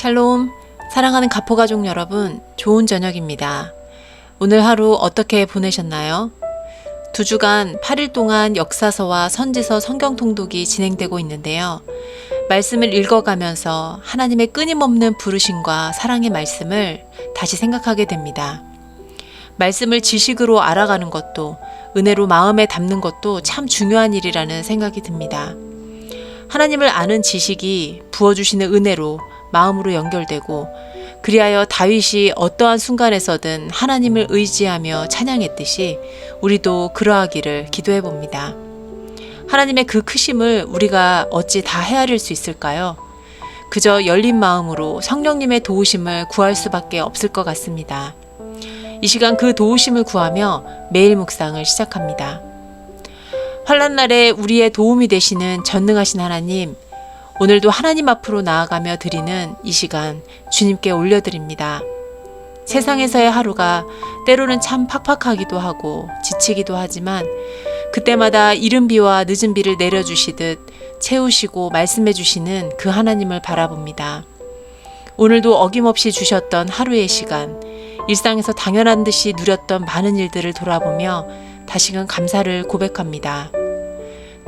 샬롬, 사랑하는 가포 가족 여러분, 좋은 저녁입니다. 오늘 하루 어떻게 보내셨나요? 두 주간 8일 동안 역사서와 선지서 성경 통독이 진행되고 있는데요. 말씀을 읽어가면서 하나님의 끊임없는 부르심과 사랑의 말씀을 다시 생각하게 됩니다. 말씀을 지식으로 알아가는 것도 은혜로 마음에 담는 것도 참 중요한 일이라는 생각이 듭니다. 하나님을 아는 지식이 부어주시는 은혜로 마음으로 연결되고 그리하여 다윗이 어떠한 순간에서든 하나님을 의지하며 찬양했듯이 우리도 그러하기를 기도해 봅니다. 하나님의 그 크심을 우리가 어찌 다 헤아릴 수 있을까요? 그저 열린 마음으로 성령님의 도우심을 구할 수밖에 없을 것 같습니다. 이 시간 그 도우심을 구하며 매일 묵상을 시작합니다. 환란 날에 우리의 도움이 되시는 전능하신 하나님, 오늘도 하나님 앞으로 나아가며 드리는 이 시간 주님께 올려드립니다. 세상에서의 하루가 때로는 참 팍팍하기도 하고 지치기도 하지만 그때마다 이른 비와 늦은 비를 내려주시듯 채우시고 말씀해 주시는 그 하나님을 바라봅니다. 오늘도 어김없이 주셨던 하루의 시간, 일상에서 당연한 듯이 누렸던 많은 일들을 돌아보며 다시금 감사를 고백합니다.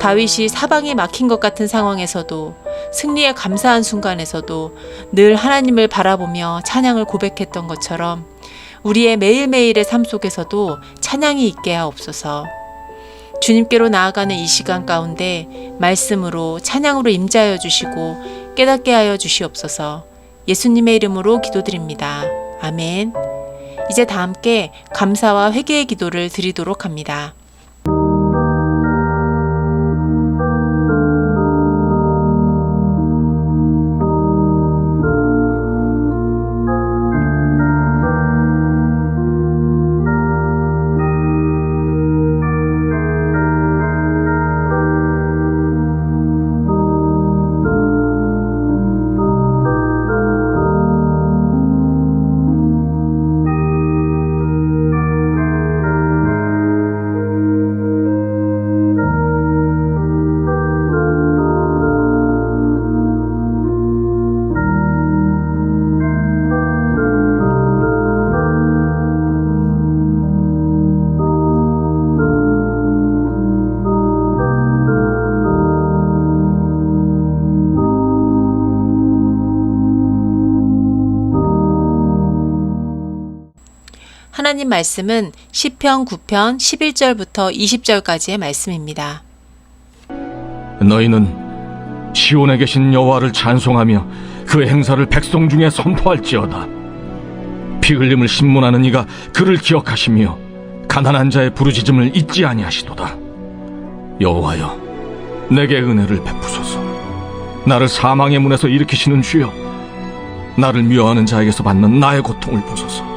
다윗이 사방이 막힌 것 같은 상황에서도 승리에 감사한 순간에서도 늘 하나님을 바라보며 찬양을 고백했던 것처럼 우리의 매일매일의 삶 속에서도 찬양이 있게 하옵소서. 주님께로 나아가는 이 시간 가운데 말씀으로 찬양으로 임자하여 주시고 깨닫게 하여 주시옵소서. 예수님의 이름으로 기도드립니다. 아멘. 이제 다 함께 감사와 회개의 기도를 드리도록 합니다. 하나님 말씀은 시편 9편 11절부터 20절까지의 말씀입니다. 너희는 시온에 계신 여호와를 찬송하며 그 행사를 백성 중에 선포할지어다. 피 흘림을 신문하는 이가 그를 기억하시며 가난한 자의 부르짖음을 잊지 아니하시도다. 여호와여, 내게 은혜를 베푸소서. 나를 사망의 문에서 일으키시는 주여, 나를 미워하는 자에게서 받는 나의 고통을 보소서.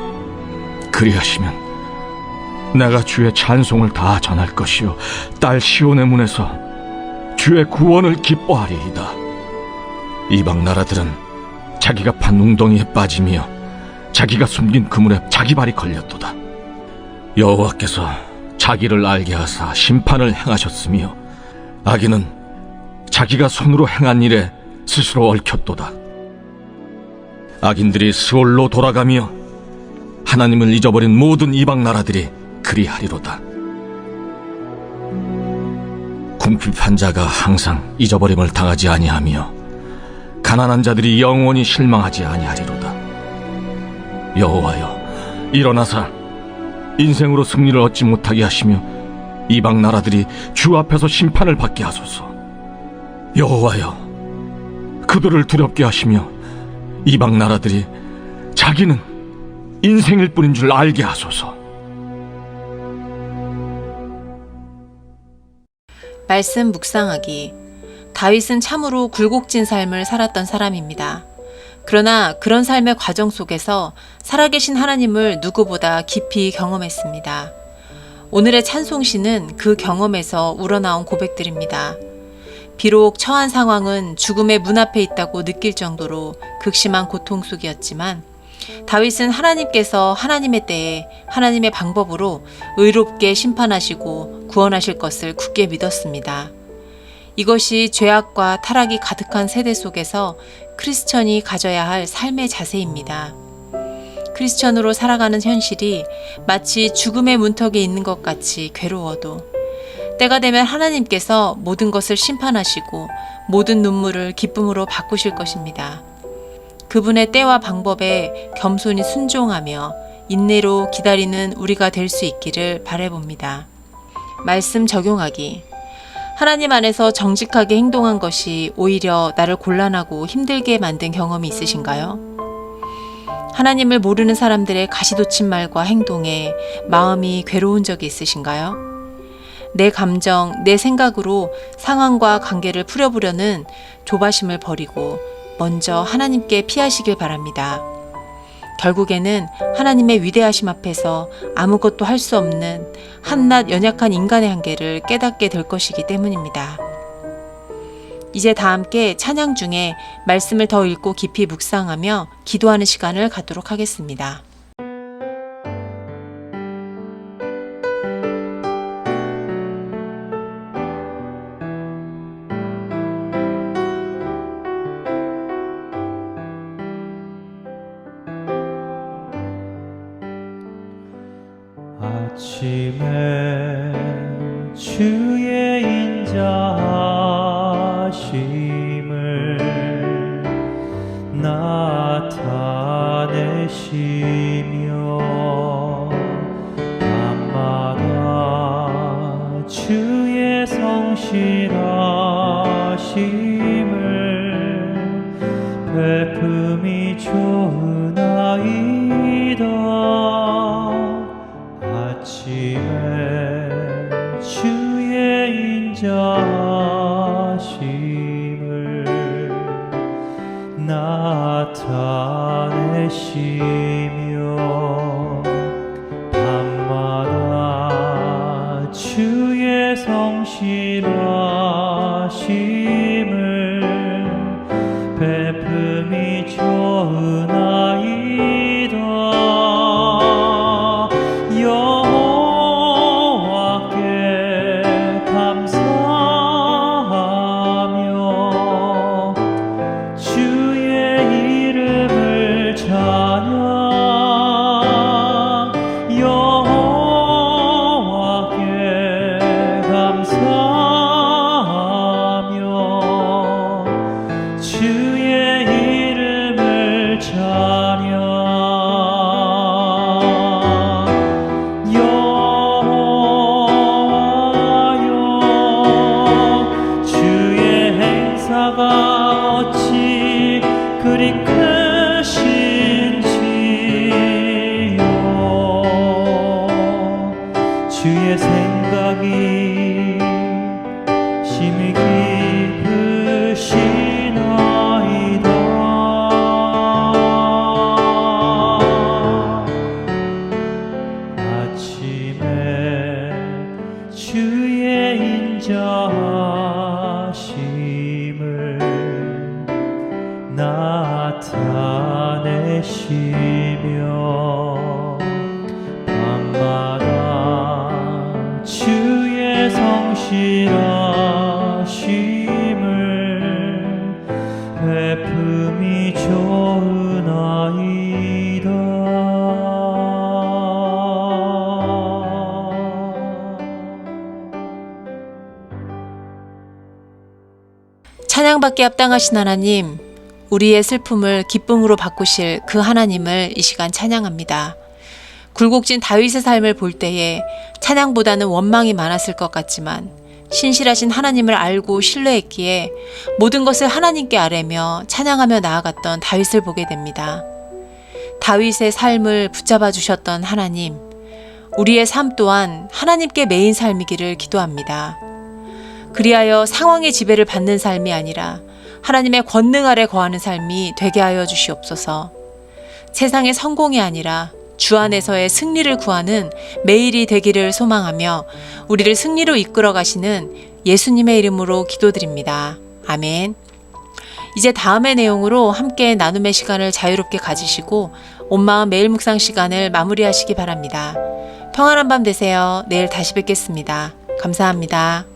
그리하시면 내가 주의 찬송을 다 전할 것이요 딸 시온의 문에서 주의 구원을 기뻐하리이다. 이방 나라들은 자기가 판 웅덩이에 빠지며 자기가 숨긴 그물에 자기 발이 걸렸도다. 여호와께서 자기를 알게 하사 심판을 행하셨으며 악인은 자기가 손으로 행한 일에 스스로 얽혔도다. 악인들이 스올로 돌아가며 하나님을 잊어버린 모든 이방 나라들이 그리하리로다. 궁핍한 자가 항상 잊어버림을 당하지 아니하며 가난한 자들이 영원히 실망하지 아니하리로다. 여호와여, 일어나사 인생으로 승리를 얻지 못하게 하시며 이방 나라들이 주 앞에서 심판을 받게 하소서. 여호와여, 그들을 두렵게 하시며 이방 나라들이 자기는 인생일 뿐인 줄 알게 하소서. 말씀 묵상하기. 다윗은 참으로 굴곡진 삶을 살았던 사람입니다. 그러나 그런 삶의 과정 속에서 살아계신 하나님을 누구보다 깊이 경험했습니다. 오늘의 찬송시는 그 경험에서 우러나온 고백들입니다. 비록 처한 상황은 죽음의 문 앞에 있다고 느낄 정도로 극심한 고통 속이었지만 다윗은 하나님께서 하나님의 때에 하나님의 방법으로 의롭게 심판하시고 구원하실 것을 굳게 믿었습니다. 이것이 죄악과 타락이 가득한 세대 속에서 크리스천이 가져야 할 삶의 자세입니다. 크리스천으로 살아가는 현실이 마치 죽음의 문턱에 있는 것 같이 괴로워도 때가 되면 하나님께서 모든 것을 심판하시고 모든 눈물을 기쁨으로 바꾸실 것입니다. 그분의 때와 방법에 겸손히 순종하며 인내로 기다리는 우리가 될 수 있기를 바래봅니다. 말씀 적용하기. 하나님 안에서 정직하게 행동한 것이 오히려 나를 곤란하고 힘들게 만든 경험이 있으신가요? 하나님을 모르는 사람들의 가시돋친 말과 행동에 마음이 괴로운 적이 있으신가요? 내 감정, 내 생각으로 상황과 관계를 풀어보려는 조바심을 버리고 먼저 하나님께 피하시길 바랍니다. 결국에는 하나님의 위대하심 앞에서 아무것도 할 수 없는 한낱 연약한 인간의 한계를 깨닫게 될 것이기 때문입니다. 이제 다 함께 찬양 중에 말씀을 더 읽고 깊이 묵상하며 기도하는 시간을 갖도록 하겠습니다. 하심을 나타내시며 밤마다 주의 성실하심 성실하심을 찬양받기 합당하신 하나님, 우리의 슬픔을 기쁨으로 바꾸실 그 하나님을 이 시간 찬양합니다. 굴곡진 다윗의 삶을 볼 때에 찬양보다는 원망이 많았을 것 같지만 신실하신 하나님을 알고 신뢰했기에 모든 것을 하나님께 아뢰며 찬양하며 나아갔던 다윗을 보게 됩니다. 다윗의 삶을 붙잡아 주셨던 하나님, 우리의 삶 또한 하나님께 매인 삶이기를 기도합니다. 그리하여 상황의 지배를 받는 삶이 아니라 하나님의 권능 아래 거하는 삶이 되게 하여 주시옵소서. 세상의 성공이 아니라 주 안에서의 승리를 구하는 매일이 되기를 소망하며 우리를 승리로 이끌어 가시는 예수님의 이름으로 기도드립니다. 아멘. 이제 다음의 내용으로 함께 나눔의 시간을 자유롭게 가지시고 온 마음 매일 묵상 시간을 마무리하시기 바랍니다. 평안한 밤 되세요. 내일 다시 뵙겠습니다. 감사합니다.